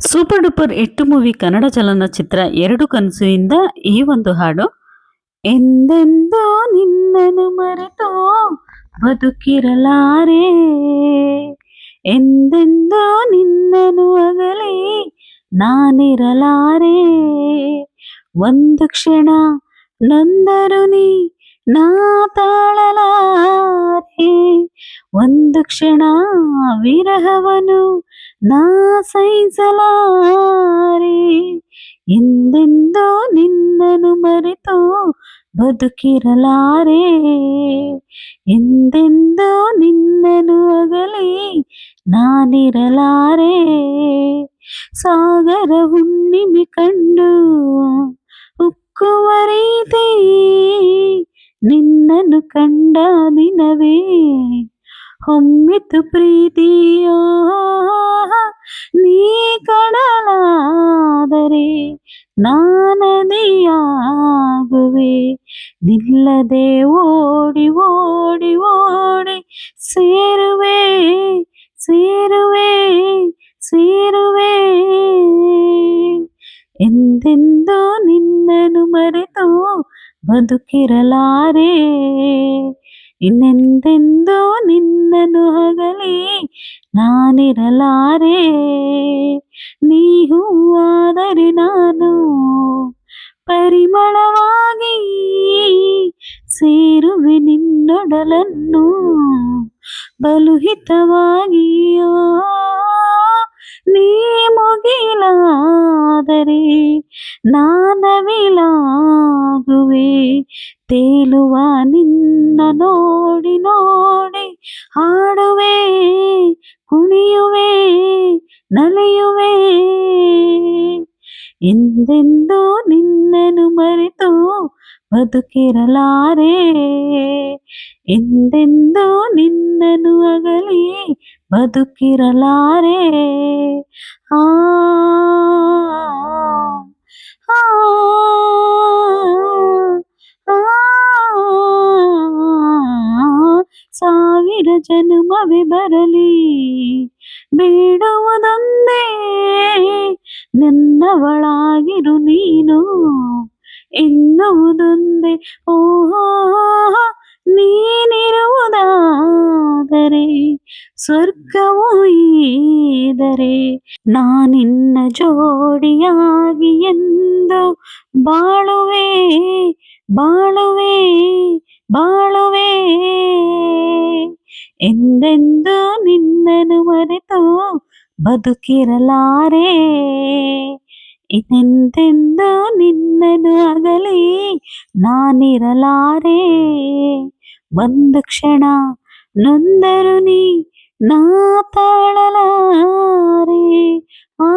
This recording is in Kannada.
ಸೂಪರ್ ಡೂಪರ್ ಎಟ್ಟು ಮೂವಿ ಕನ್ನಡ ಚಲನಚಿತ್ರ ಎರಡು ಕನಸುವಿಂದ ಈ ಒಂದು ಹಾಡು. ಎಂದೆಂದೋ ನಿನ್ನನು ಮರೆತೋ ಬದುಕಿರಲಾರೆ. ಎಂದೆಂದೋ ನಿನ್ನನು ಅಗಲಿ ನಾನಿರಲಾರೆ. ಒಂದು ಕ್ಷಣ ನೊಂದರು ನೀ ನಾ ತಾಳಲಾರೆ. ಒಂದು ಕ್ಷಣ ವಿರಹವನು ನಾ ಸಹಿಸಲಾರೆ. ಎಂದೆಂದೋ ನಿನ್ನನು ಮರೆತು ಬದುಕಿರಲಾರೆ. ಎಂದೆಂದೋ ನಿನ್ನನು ಅಗಲಿ ನಾನಿರಲಾರೆ. ಸಾಗರ ಹುಣ್ಣಿಮೆ ಕಂಡು ಉಕ್ಕುವ ರೀತಿ ಹೊಮ್ಮಿತು ಪ್ರೀತಿಯೋ, ನೀ ಕಡಲಾದರೆ ನಾನದಿಯಾಗುವೆ ನಿಲ್ಲದೆ ಓಡಿ ಓಡಿ ಓಡಿ ಸೇರುವೆ ಸೇರುವೆ ಸೇರುವೆ. ಎಂದೆಂದೋ ನಿನ್ನನು ಮರೆತು ಬದುಕಿರಲಾರೆ. ಇನ್ನೆಂದೆಂದೋ ನಿನ್ನನು ಹಗಲಿ ನಾನಿರಲಾರೆ. ನೀ ಹೂವಾದರೆ ನಾನು ಪರಿಮಳವಾಗಿ ಸೇರುವೆ ನಿನ್ನೊಡಲನ್ನು ಬಲು ಹಿತವಾಗಿಯೋ ನೀ ಮುಗಿಲಾದರೆ ನಾನವಿಲಾಗುವೆ ತೇಲುವ ನಿನ್ನ ನೋಡಿ ನೋಡಿ ಹಾಡುವೆ, ಕುಣಿಯುವೆ, ನಲಿಯುವೆ. ಎಂದೆಂದೋ ನಿನ್ನನು ಮರೆತು ಬದುಕಿರಲಾರೆ? ಎಂದೆಂದೋ ನಿನ್ನನು ಅಗಲಿ ಬದುಕಿರಲಾರೆ ಆ ಸಾವಿರ ಜನ್ಮವೇ ಬರಲಿ ಬೇಡುವುದೊಂದೇ ನಿನ್ನವಳಾಗಿರು ನೀನು ಎನ್ನುವುದೊಂದೇ ಓಹೋ ನೀನಿರುವುದಾದರೆ, ಸ್ವರ್ಗವು ಈದರೆ, ನಾನಿನ್ನ ಜೋಡಿಯಾಗಿ ಎಂದು ಬಾಳುವೆ ಬಾಳುವೆ ಬಾಳುವೆ. ಎಂದೆಂದು ನಿನ್ನನು ಮರೆತು ಬದುಕಿರಲಾರೆ? ಇದೆಂದೆಂದು ನಿನ್ನನು ಅಗಲಿ ನಾನಿರಲಾರೆ? ಒಂದು ಕ್ಷಣ ನೊಂದರು ನೀ ನಾ ತಾಳಲಾರೆ. ಆ